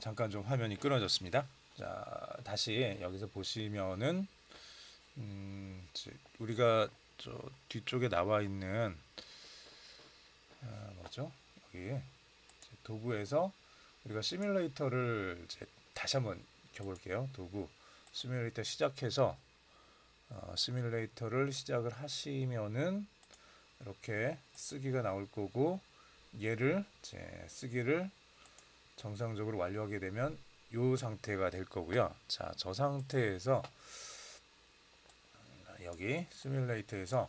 잠깐 좀 화면이 끊어졌습니다. 자, 다시 여기서 보시면은 음, 우리가 저 뒤쪽에 나와 있는 아, 뭐죠? 여기 도구에서 우리가 시뮬레이터를 이제 다시 한번 켜볼게요. 도구 시뮬레이터 시작해서 어, 시뮬레이터를 시작을 하시면은 이렇게 쓰기가 나올 거고 얘를 이제 쓰기를 정상적으로 완료하게 되면 이 상태가 될 거고요. 자, 저 상태에서 여기 시뮬레이터에서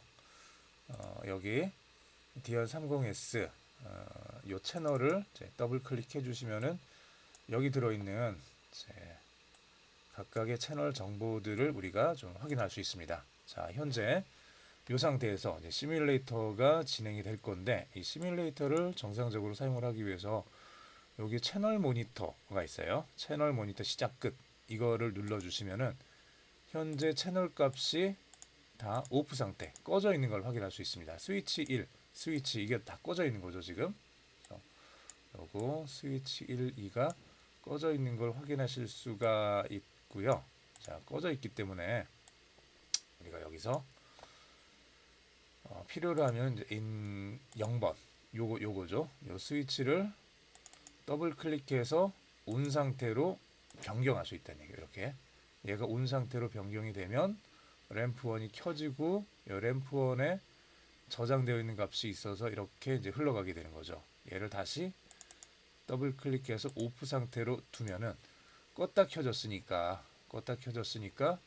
어, 여기 DR30S 어, 요 채널을 더블 클릭해 주시면은 여기 들어 있는 각각의 채널 정보들을 우리가 좀 확인할 수 있습니다. 자, 현재 이 상태에서 시뮬레이터가 진행이 될 건데 이 시뮬레이터를 정상적으로 사용을 하기 위해서 여기 채널 모니터가 있어요. 채널 모니터 시작 끝 이거를 눌러 주시면은 현재 채널 값이 다 오프 상태 꺼져 있는 걸 확인할 수 있습니다. 스위치 1, 스위치 이게 다 꺼져 있는 거죠 지금. 요거 스위치 1, 2가 꺼져 있는 걸 확인하실 수가 있고요. 자 꺼져 있기 때문에 우리가 여기서 어, 필요로 하면 인 0번 요거 요거죠. 요 스위치를 더블 클릭해서 온 상태로 변경할 수 있다는 얘기예요. 이렇게 얘가 온 상태로 변경이 되면 램프 1이 켜지고 이 램프 1에 저장되어 있는 값이 있어서 이렇게 이제 흘러가게 되는 거죠. 얘를 다시 더블 클릭해서 오프 상태로 두면은 껐다 켜졌으니까 껐다 켜졌으니까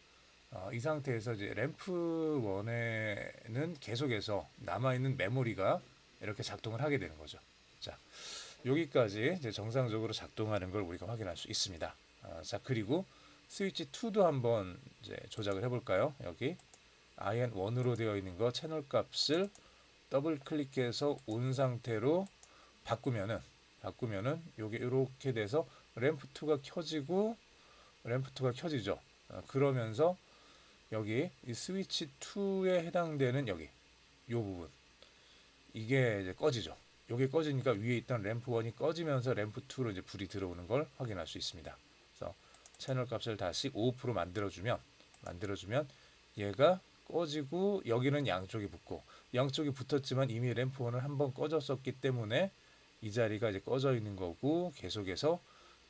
어, 이 상태에서 이제 램프 1에는 계속해서 남아 있는 메모리가 이렇게 작동을 하게 되는 거죠. 자, 여기까지 이제 정상적으로 작동하는 걸 우리가 확인할 수 있습니다. 아, 자, 그리고 스위치 2도 한번 이제 조작을 해볼까요? 여기 IN1으로 되어 있는 거 채널 값을 더블 클릭해서 온 상태로 바꾸면은 바꾸면은 여기 이렇게 돼서 램프 2가 켜지고 램프 2가 켜지죠. 아, 그러면서 여기 이 스위치 2에 해당되는 여기 요 부분 이게 이제 꺼지죠. 요게 꺼지니까 위에 있던 램프 1이 꺼지면서 램프 2로 이제 불이 들어오는 걸 확인할 수 있습니다. 그래서 채널 값을 다시 5% 만들어주면 만들어주면 얘가 꺼지고 여기는 양쪽이 붙고 양쪽이 붙었지만 이미 램프 1은 한번 꺼졌었기 때문에 이 자리가 이제 꺼져 있는 거고 계속해서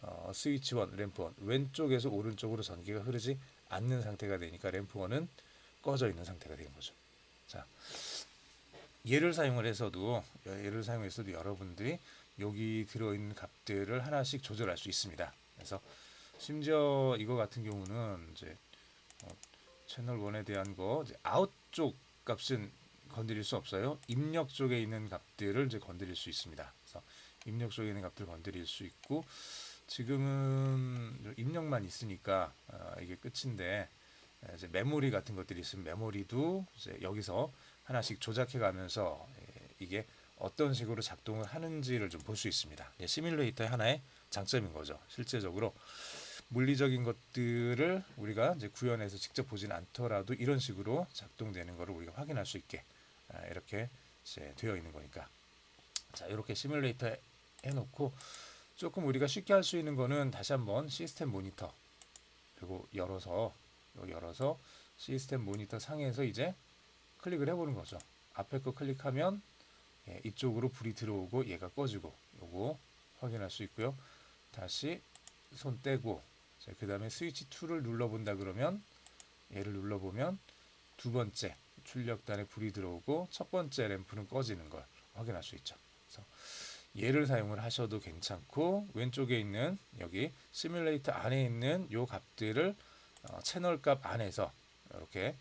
어, 스위치 1, 램프 1 왼쪽에서 오른쪽으로 전기가 흐르지 않는 상태가 되니까 램프 1은 꺼져 있는 상태가 되는 거죠. 자, 얘를 사용을 해서도 얘를 사용해서도 여러분들이 여기 들어있는 값들을 하나씩 조절할 수 있습니다. 그래서 심지어 이거 같은 경우는 이제 어, 채널 1에 대한 거 아웃 쪽 값은 건드릴 수 없어요. 입력 쪽에 있는 값들을 이제 건드릴 수 있습니다. 그래서 입력 쪽에 있는 값들 건드릴 수 있고 지금은 입력만 있으니까 어, 이게 끝인데 이제 메모리 같은 것들이 있으면 메모리도 이제 여기서 하나씩 조작해 가면서 예, 이게 어떤 식으로 작동을 하는지를 좀 볼 수 있습니다. 예, 시뮬레이터의 하나의 장점인 거죠. 실제적으로 물리적인 것들을 우리가 이제 구현해서 직접 보진 않더라도 이런 식으로 작동되는 것을 우리가 확인할 수 있게 아, 이렇게 되어 있는 거니까. 자, 이렇게 시뮬레이터 해놓고 조금 우리가 쉽게 할 수 있는 거는 다시 한번 시스템 모니터 그리고 열어서 열어서 시스템 모니터 상에서 이제 클릭을 해보는 거죠. 앞에 거 클릭하면 예, 이쪽으로 불이 들어오고 얘가 꺼지고 요거 확인할 수 있고요. 다시 손 떼고 그 다음에 스위치 2를 눌러본다 그러면 얘를 눌러보면 두 번째 출력단에 불이 들어오고 첫 번째 램프는 꺼지는 걸 확인할 수 있죠. 그래서 얘를 사용을 하셔도 괜찮고 왼쪽에 있는 여기 시뮬레이터 안에 있는 요 값들을 어, 채널 값 안에서 이렇게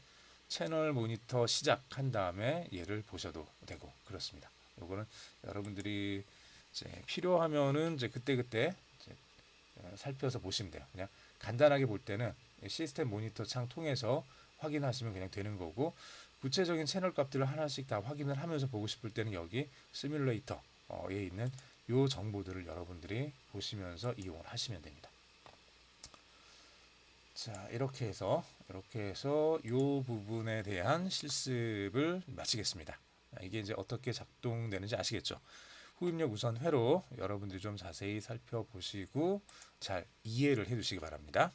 채널 모니터 시작한 다음에 얘를 보셔도 되고 그렇습니다. 요거는 여러분들이 이제 필요하면은 이제 그때그때 이제 어, 살펴서 보시면 돼요. 그냥 간단하게 볼 때는 시스템 모니터 창 통해서 확인하시면 그냥 되는 거고 구체적인 채널 값들을 하나씩 다 확인을 하면서 보고 싶을 때는 여기 시뮬레이터에 있는 요 정보들을 여러분들이 보시면서 이용을 하시면 됩니다. 자, 이렇게 해서 이렇게 해서 요 부분에 대한 실습을 마치겠습니다. 아, 이게 이제 어떻게 작동되는지 아시겠죠? 후입력 우선 회로 여러분들이 좀 자세히 살펴보시고 잘 이해를 해주시기 바랍니다.